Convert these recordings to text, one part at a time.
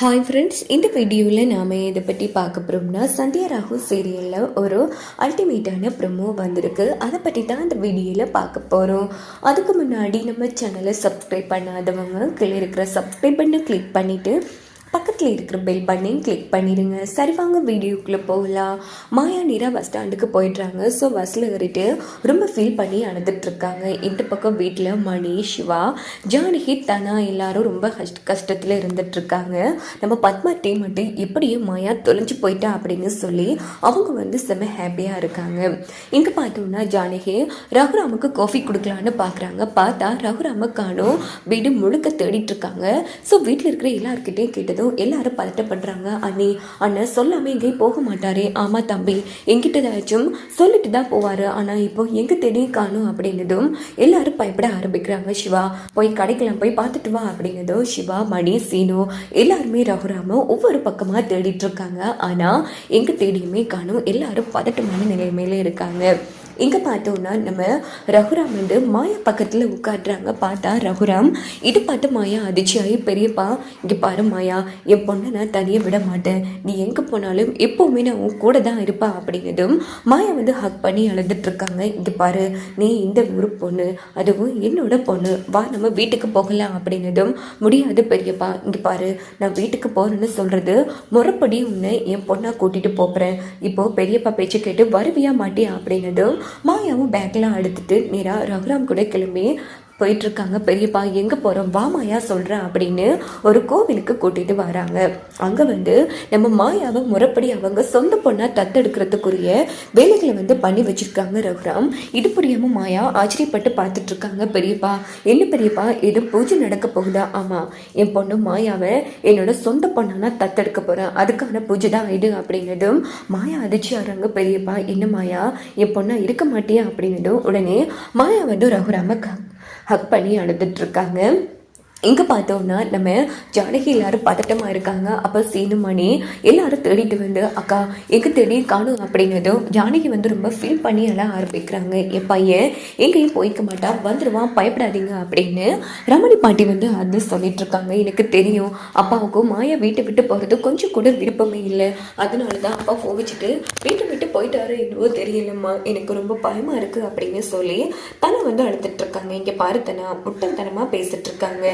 Hi friends இந்த வீடியோவில் நாம் இதை பற்றி பார்க்க போகிறோம்னா சந்தியா ராகு சீரியலில் ஒரு அல்டிமேட்டான ப்ரொமோ வந்திருக்கு. அதை பற்றி தான் இந்த வீடியோவில் பார்க்க போகிறோம் அதுக்கு முன்னாடி நம்ம சேனலை சப்ஸ்கிரைப் பண்ணாதவங்க கீழே இருக்கிற சப்ஸ்கிரைப் பண்ண கிளிக் பண்ணிவிட்டு பக்கத்தில் இருக்கிற பெல் பட்டனையும் கிளிக் பண்ணிடுங்க சரி வாங்க வீடியோக்குள்ளே போகலாம். மாயா நீரா பஸ் ஸ்டாண்டுக்கு போயிடுறாங்க. ஸோ பஸ்ஸில் ஏறிட்டு ரொம்ப ஃபீல் பண்ணி அழுதுட்ருக்காங்க இந்த பக்கம் வீட்டில் மணி சிவா ஜானகி தனா எல்லாரும் ரொம்ப கஷ்ட கஷ்டத்தில் இருந்துட்டுருக்காங்க நம்ம பத்மா டீம் மட்டும் எப்படியும் மாயா தொலைஞ்சு போயிட்டா அப்படின்னு சொல்லி அவங்க வந்து செம்ம ஹாப்பியாக இருக்காங்க. இங்கே பார்த்தோம்னா ஜானகி ரகுராமுக்கு காஃபி கொடுக்கலான்னு பார்க்குறாங்க பார்த்தா ரகுராம காணும் வீடு முழுக்க தேடிட்டு இருக்காங்க. ஸோ வீட்டில் இருக்கிற எல்லாருக்கிட்டையும் கேட்டதும் எல்லாரும் பதட்டப்படுறாங்க அண்ணி அண்ணன் சொல்லாமல் எங்கேயும் போக மாட்டாரே. ஆமாம் தம்பி எங்கிட்ட ஏதாச்சும் சொல்லிட்டு தான் போவார். ஆனால் இப்போ எங்கே தேடி காணும் அப்படின்னதும் எல்லாரும் பயப்பட ஆரம்பிக்கிறாங்க சிவா. போய் கடைக்கெல்லாம் போய் பார்த்துட்டு வா அப்படின்னதும் சிவா மணி சீனு எல்லாருமே ரகுராம ஒவ்வொரு பக்கமாக தேடிட்டு இருக்காங்க. ஆனால் எங்கே தேடியுமே காணும். எல்லாரும் பதட்டமான நிலைமையில இருக்காங்க. இங்கே பார்த்தோம்னா நம்ம ரகுராம் வந்து மாயா பக்கத்தில் உட்காடுறாங்க பார்த்தா ரகுராம் இது பார்த்து மாயா அதிர்ச்சியாகி பெரியப்பா இங்கே பாரு மாயா என் பொண்ணை நான் தனியாக விட மாட்டேன். நீ எங்கே போனாலும் எப்போவுமே நான் உன் கூட தான் இருப்பா அப்படின்னதும் மாயா வந்து ஹக் பண்ணி அழுதுட்ருக்காங்க இங்கே பாரு நீ இந்த ஊர் பொண்ணு அதுவும் என்னோட பொண்ணு. வா நம்ம வீட்டுக்கு போகலாம் அப்படின்னதும் முடியாது பெரியப்பா இங்கே பாரு நான் வீட்டுக்கு போகிறேன்னு சொல்கிறது முறைப்படி உன்னை என் பொண்ணாக கூட்டிகிட்டு போகிறேன் இப்போது பெரியப்பா பேச்சு கேட்டு வருவியா மாட்டியா? அப்படின்னதும் மாயாவும் பேக்லாம் எடுத்துட்டு நேராக ரகுராம் கூட கிளம்பி போயிட்டுருக்காங்க. பெரியப்பா எங்கே போகிறோம் வா மாயா சொல்கிறேன் அப்படின்னு ஒரு கோவிலுக்கு கூட்டிகிட்டு வராங்க. அங்கே வந்து நம்ம மாயாவை முறைப்படி அவங்க சொந்த பொண்ணாக தத்தெடுக்கிறதுக்குரிய வேலைகளை வந்து பண்ணி வச்சுருக்காங்க ரகுராம். இது புரியாமல் மாயா ஆச்சரியப்பட்டு பார்த்துட்ருக்காங்க. பெரியப்பா என்ன பெரியப்பா? இது பூஜை நடக்க போகுதா? ஆமாம் என் பொண்ணு மாயாவை என்னோட சொந்த பொண்ணானா தத்தெடுக்க போகிறேன் அதுக்கான பூஜை தான் இது அப்படின்னதும் மாயா அதிர்ச்சி ஆகிறாங்க. பெரியப்பா என்ன மாயா? என் பொண்ணாக இருக்க மாட்டியா? அப்படின்னதும் உடனே மாயா வந்து ரகுராம க ஹக் பண்ணி அழுதுட்டு இருக்காங்க. இங்கே பார்த்தோம்னா நம்ம ஜானகி எல்லாரும் பதட்டமாக இருக்காங்க. அப்போ சீனுமணி எல்லாரும் தேடிட்டு வந்து அக்கா எங்கே தேடி காணும்? அப்படின்னதும் ஜானகி வந்து ரொம்ப ஃபீல் பண்ணி எல்லாம் ஆரம்பிக்கிறாங்க. என் பையன் எங்கேயும் போய்க்க மாட்டான். வந்துடுவான் பயப்படாதீங்க. அப்படின்னு ரமணி பாட்டி வந்து அது சொல்லிட்டு இருக்காங்க. எனக்கு தெரியும். அப்பாவுக்கும் மாயா வீட்டை விட்டு போகிறது கொஞ்சம் கூட விருப்பமே இல்லை. அதனால தான் அப்பா கோவிச்சுட்டு வீட்டை விட்டு போயிட்டாரு என்னவோ தெரியலம்மா. எனக்கு ரொம்ப பயமாக இருக்குது அப்படின்னு சொல்லி தன்னை வந்து அழுதுட்டு இருக்காங்க. இங்கே பாரு தனா. முட்டத்தனமாக பேசிட்டு இருக்காங்க.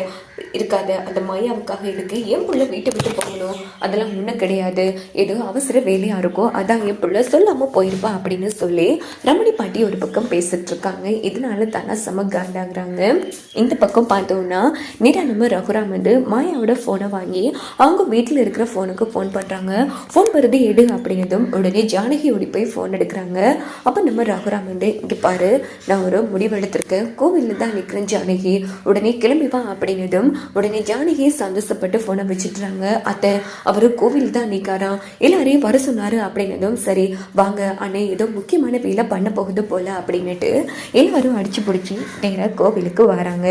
இருக்காது அந்த மாயாவுக்காக இருக்கு என் பிள்ளை வீட்டை விட்டு போகணும். அதெல்லாம் ஒன்றும் கிடையாது. ஏதோ அவசர வேலையாக இருக்கும் அதான் என் பிள்ளை சொல்லாமல் போயிருப்பா அப்படின்னு சொல்லி ரமணி பாட்டி ஒரு பக்கம் பேசிட்டு இருக்காங்க. இதனால தானே செம காண்டாகிறாங்க. இந்த பக்கம் பார்த்தோம்னா நேரா நம்ம ரகுராம் வந்து மாயாவோட ஃபோனை வாங்கி அவங்க வீட்டில் இருக்கிற ஃபோனுக்கு ஃபோன் பண்ணுறாங்க ஃபோன் வருது எடு அப்படின்னதும் உடனே ஜானகி ஓடி போய் ஃபோன் எடுக்கிறாங்க. அப்போ நம்ம ரகுராம் வந்து இங்கே பாரு நான் ஒரு முடிவெடுத்திருக்கேன் கோவிலில் தான் நிற்கிறேன் ஜானகி. உடனே கிளம்பி வா அப்படின்னதும் உடனே ஜானகி சந்தோஷப்பட்டு ஃபோனை வச்சுட்டுறாங்க அத்தை அவர் கோவில் தான் நிற்காராம் எல்லாரையும் வர சொன்னாரு அப்படின்னதும் சரி. வாங்க அண்ணே ஏதோ முக்கியமான வேலை பண்ண போகுது போல அப்படின்னுட்டு எல்லாரும் அடிச்சு பிடிச்சி நேராக கோவிலுக்கு வராங்க.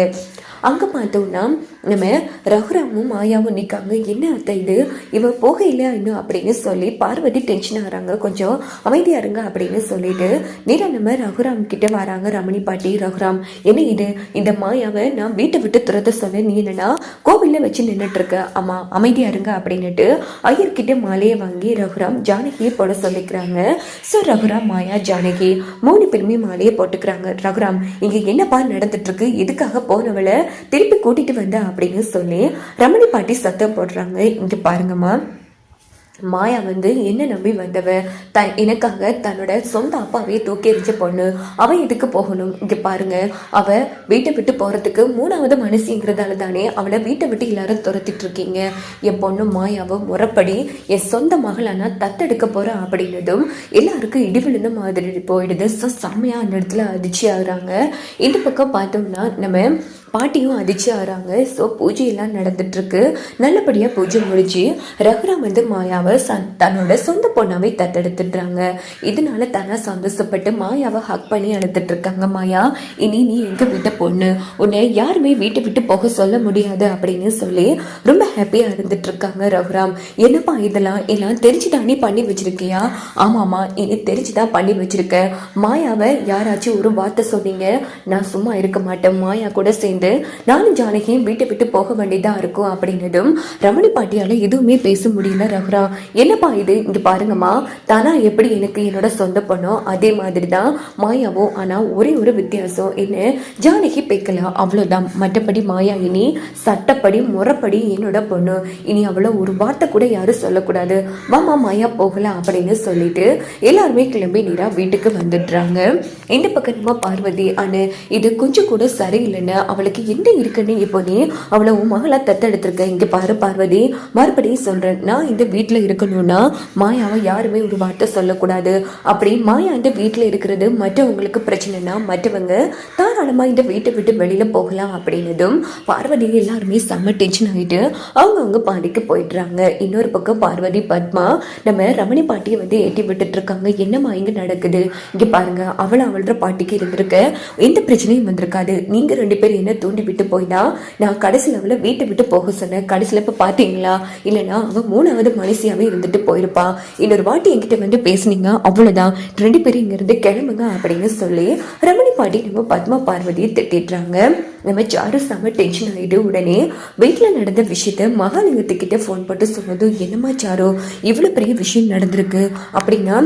அங்கே பார்த்தோம்னா நம்ம ரகுராமும் மாயாவும் நிற்காங்க என்ன அர்த்தம் இது? இவ போகையில இன்னும் அப்படின்னு சொல்லி பார்வதி டென்ஷன் ஆகிறாங்க. கொஞ்சம் அமைதியாக இருங்க அப்படின்னு சொல்லிட்டு நேரா நம்ம ரகுராம் கிட்ட வராங்க. ரமணி பாட்டி ரகுராம் என்ன இது? இந்த மாயாவை நான் வீட்டை விட்டு துரத்த சொல்ல நீ என்னன்னா கோவிலில் வச்சு நின்றுட்டுருக்க ஆமாம் அமைதியாக இருங்க அப்படின்னுட்டு ஐயர்கிட்ட மாலையை வாங்கி ரகுராம் ஜானகியை போட சொல்லிக்கிறாங்க. ஸோ ரகுராம் மாயா ஜானகி மூணு பேருமே மாலையை போட்டுக்கிறாங்க. ரகுராம் இங்கே என்னப்பா நடந்துட்டுருக்கு எதுக்காக போனவளை? திருப்பி கூட்டிட்டு வந்த அப்படின்னு சொல்லி ரமணி பாட்டி சத்தம் போடுறாங்க. இங்க பாருங்கம்மா. மாயா வந்து என்ன நம்பி வந்தவ? த எனக்காக தன்னோட சொந்த அப்பாவே தூக்கி எரிஞ்ச பொண்ணு. அவ எதுக்கு போகணும்? இங்க பாருங்க. அவ வீட்டை விட்டு போறதுக்கு மூணாவது மனுஷிங்கிறதால தானே அவளை வீட்டை விட்டு எல்லாரும் துரத்திட்டு இருக்கீங்க. என் பொண்ணு மாயாவை முறைப்படி என் சொந்த மகளானா தத்தெடுக்க போறேன் அப்படின்னதும் எல்லாருக்கும் இடி விழுந்த மாதிரி போயிடுது. ஸோ செம்மையாக அந்த இடத்துல அதிர்ச்சி ஆகுறாங்க. இந்த பக்கம் பார்த்தோம்னா நம்ம பாட்டியும் அதிர்ச்சி ஆகிறாங்க ஸோ பூஜையெல்லாம் நடந்துட்டுருக்கு. நல்லபடியாக பூஜை முடிச்சு ரகுராம் வந்து மாயாவை சந் தன்னோட சொந்த பொண்ணாவே தத்தெடுத்துடுறாங்க. இதனால தானே சந்தோஷப்பட்டு மாயாவை ஹக் பண்ணி அழுத்துட்ருக்காங்க மாயா இனி நீ எங்கள் வீட்டை பொண்ணு? உன்னை யாருமே வீட்டை விட்டு போக சொல்ல முடியாது அப்படின்னு சொல்லி ரொம்ப ஹாப்பியாக இருந்துட்டுருக்காங்க ரகுராம். என்னப்பா இதெல்லாம்? எல்லாம் தெரிஞ்சு தானே பண்ணி வச்சிருக்கியா? ஆமாம்மா இனி தெரிஞ்சு தான் பண்ணி வச்சிருக்கேன் மாயாவை யாராச்சும் ஒரு வார்த்தை சொன்னீங்க நான் சும்மா இருக்க மாட்டேன். மாயா கூட சேர்ந்து வந்து நானும் ஜானகியும் வீட்டை விட்டு போக வேண்டியதாக இருக்கும் அப்படின்னதும் ரமணி பாட்டியால் எதுவுமே பேச முடியல ரகுரா. என்னப்பா இது? இங்கே பாருங்கம்மா. தானா எப்படி எனக்கு என்னோட சொந்த பொண்ணோ அதே மாதிரி தான் மாயாவும் ஆனால் ஒரே ஒரு வித்தியாசம் என்ன ஜானகி பேக்கல. அவ்வளோதான் மற்றபடி மாயா இனி சட்டப்படி முறைப்படி என்னோட பொண்ணு. இனி அவ்வளோ ஒரு வார்த்தை கூட யாரும் சொல்லக்கூடாது. வாமா மாயா போகலாம் அப்படின்னு சொல்லிட்டு எல்லாருமே கிளம்பி நீரா வீட்டுக்கு வந்துடுறாங்க. இந்த பக்கம் நம்ம பார்வதி அண்ணு இது கொஞ்சம் கூட சரியில்லைன்னு அவளுக்கு என்ன இருக்குன்னு இப்போ நீ அவளை உன் மகளா தத்தெடுத்திருக்க? இங்கே பாரு பார்வதி. மறுபடியும் சொல்றேன் நான் இந்த வீட்டில் இருக்கணும்னா மாயாவை யாருமே ஒரு வார்த்தை சொல்லக்கூடாது. அப்படி மாயா இந்த வீட்டில் இருக்கிறது மற்றவங்களுக்கு பிரச்சனைனா மற்றவங்க தாராளமாக இந்த வீட்டை விட்டு வெளியில் போகலாம் அப்படின்னதும் பார்வதி எல்லாருமே செம்ம டென்ஷன் ஆகிட்டு அவங்கவுங்க பாண்டிக்கு போயிடுறாங்க. இன்னொரு பக்கம் பார்வதி பத்மா நம்ம ரமணி பாட்டியை வந்து ஏற்றி விட்டுட்டு இருக்காங்க என்னம்மா இங்கே நடக்குது? இங்கே பாருங்க அவளை அவளோட பாட்டிக்கு இருந்திருக்க. எந்த பிரச்சனையும் வந்திருக்காது. நீங்கள் ரெண்டு பேரும் என்ன தூண்டி விட்டு போயினா நான் கடைசியில் அவளை வீட்டை விட்டு போக சொன்னேன். கடைசியில் இப்போ பார்த்தீங்களா இல்லைனா அவன் மூணாவது மனுஷியாகவே இருந்துட்டு போயிருப்பா. இன்னொரு வாட்டி என்கிட்ட வந்து பேசுனீங்க அவ்வளோதான் ரெண்டு பேரும் இங்கேருந்து கிளம்புங்க அப்படின்னு சொல்லி ரமணி பாட்டி நம்ம பத்மா பார்வதியை திட்டிடுறாங்க. நம்ம சாரு செம்ம டென்ஷன் ஆகிட்டு உடனே வீட்டில் நடந்த விஷயத்த மகாலிங்கத்துக்கிட்ட ஃபோன் போட்டு சொன்னதும் என்னம்மா சாரு இவ்வளோ பெரிய விஷயம் நடந்திருக்கு அப்படின்னா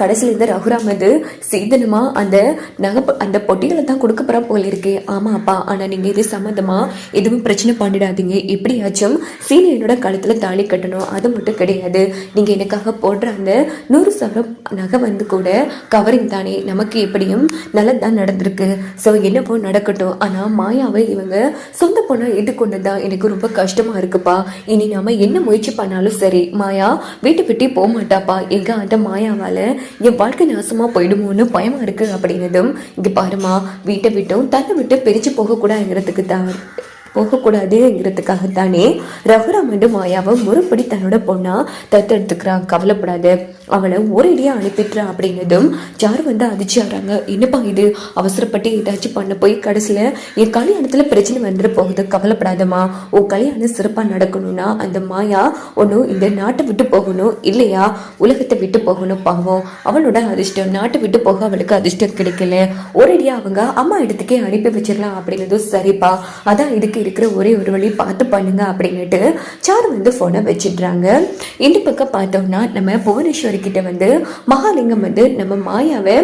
கடைசியில் இந்த ரகுராம் வந்து சீதனமா அந்த நகை அந்த பொட்டிகளை தான் கொடுக்க போகிற போல இருக்கே. ஆமாம் அப்பா ஆனால் நீங்கள் இது சம்மந்தமாக எதுவும் பிரச்சனை பண்ணிடாதீங்க. எப்படியாச்சும் சீனியனோட கழுத்தில் தாலி கட்டணும். அது மட்டும் கிடையாது. நீங்கள் எனக்காக போடுற அந்த நூறு சவரம் நகை வந்து கூட கவரிங் தானே. நமக்கு எப்படியும் நல்லதுதான் நடந்திருக்கு. ஸோ என்னப்போ நடக்கட்டும். ஆனால் மாயாவை இவங்க சொந்த பொண்ணை எதிர்கொண்டு தான் எனக்கு ரொம்ப கஷ்டமாக இருக்குப்பா. இனி நாம என்ன முயற்சி பண்ணாலும் சரி மாயா வீட்டை விட்டு போக மாட்டாப்பா. எங்கள் அந்த மாயாவால் என் வாழ்க்கை நாசமா போயிடுமோன்னு பயமா இருக்கு அப்படின்னதும் இங்கே பாருமா வீட்டை விட்டும் தன்னை விட்டு பிரிச்சு போகக்கூடாதுங்கிறதுக்கு தான் போகக்கூடாதுங்கிறதுக்காகத்தானே ரகுராம் வந்து மாயாவை முறைப்படி தன்னோட பொண்ணா தத்தெடுத்துக்கிறான். கவலைப்படாது. அவளை ஒரேடியா அனுப்பிட்டுறா அப்படிங்கிறதும் யார் வந்து அதிர்ச்சி ஆறாங்க என்னப்பா இது? அவசரப்பட்டு ஏதாச்சும் பண்ண போய் கடைசியில் என் கல்யாணத்தில் பிரச்சனை வந்துட்டு போகுது. கவலைப்படாதம்மா. உன் கல்யாணம் சிறப்பாக நடக்கணும்னா அந்த மாயா ஒன்றும் இந்த நாட்டை விட்டு போகணும். இல்லையா? உலகத்தை விட்டு போகணும் பாவம். அவளோட அதிர்ஷ்டம் நாட்டை விட்டு போக அவளுக்கு அதிர்ஷ்டம் கிடைக்கல. ஒரேடியா அவங்க அம்மா இடத்துக்கே அனுப்பி வச்சிடலாம் அப்படிங்கிறதும் சரிப்பா. அதான் இதுக்கு இருக்கிற ஒரே ஒரு வழி பார்த்து பண்ணுங்க அப்படின்னுட்டு சாரு வந்து ஃபோனை வச்சிடுறாங்க. இந்த பக்கம் பார்த்தோம்னா நம்ம புவனேஸ்வரி கிட்ட வந்து மகாலிங்கம் வந்து நம்ம மாயாவை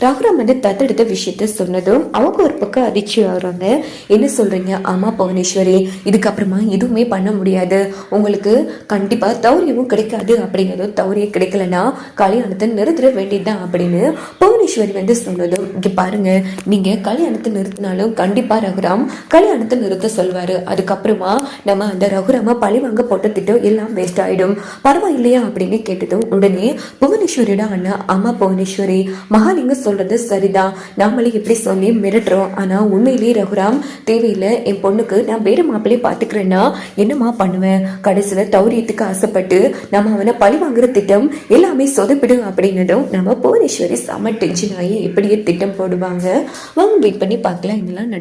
ரகுராம் வந்து தத்தெடுத்த விஷயத்த சொன்னதும் அவங்க ஒரு பக்கம் அதிர்ச்சி ஆகுறாங்க. என்ன சொல்றீங்க? ஆமா புவனேஸ்வரி. இதுக்கப்புறமா எதுவுமே பண்ண முடியாது. உங்களுக்கு கண்டிப்பா தௌரியமும் கிடைக்காது அப்படிங்கிறதும் தௌரியம் கிடைக்கலனா கல்யாணத்தை நிறுத்திட வேண்டியதுதான் அப்படின்னு புவனேஸ்வரி வந்து சொன்னதும் இங்க பாருங்க நீங்க கல்யாணத்தை நிறுத்தினாலும் கண்டிப்பா ரகுராம் கல்யாணத்தை நிறுத்த சொல்வாரு. அதுக்கப்புறமா நம்ம அந்த ரகுராம பழி வாங்க போட்ட திட்டம் எல்லாம் வேஸ்ட் ஆயிடும். பரவாயில்லையா அப்படின்னு கேட்டதும் உடனே புவனேஸ்வரியோட அண்ணா அம்மா புவனேஸ்வரி மகாலிங்க சொல்கிறது சரிதான். நம்மளே இப்படி சொல்லி மிரட்டுறோம். ஆனால் உண்மையிலேயே ரகுராம் தேவையில்லை. என் பொண்ணுக்கு நான் வேறு மாப்பிள்ளையை பார்த்துக்கிறேன்னா என்னம்மா பண்ணுவேன்? கடைசியில் தௌரியத்துக்கு ஆசைப்பட்டு நம்ம அவனை பழி வாங்குற திட்டம் எல்லாமே சொதப்பிடும் அப்படின்னதும் நம்ம புவனேஸ்வரி செம டென்ஷன் ஆகி எப்படியே திட்டம் போடுவாங்க. வாங்க வெயிட் பண்ணி பார்க்கலாம். இதெல்லாம்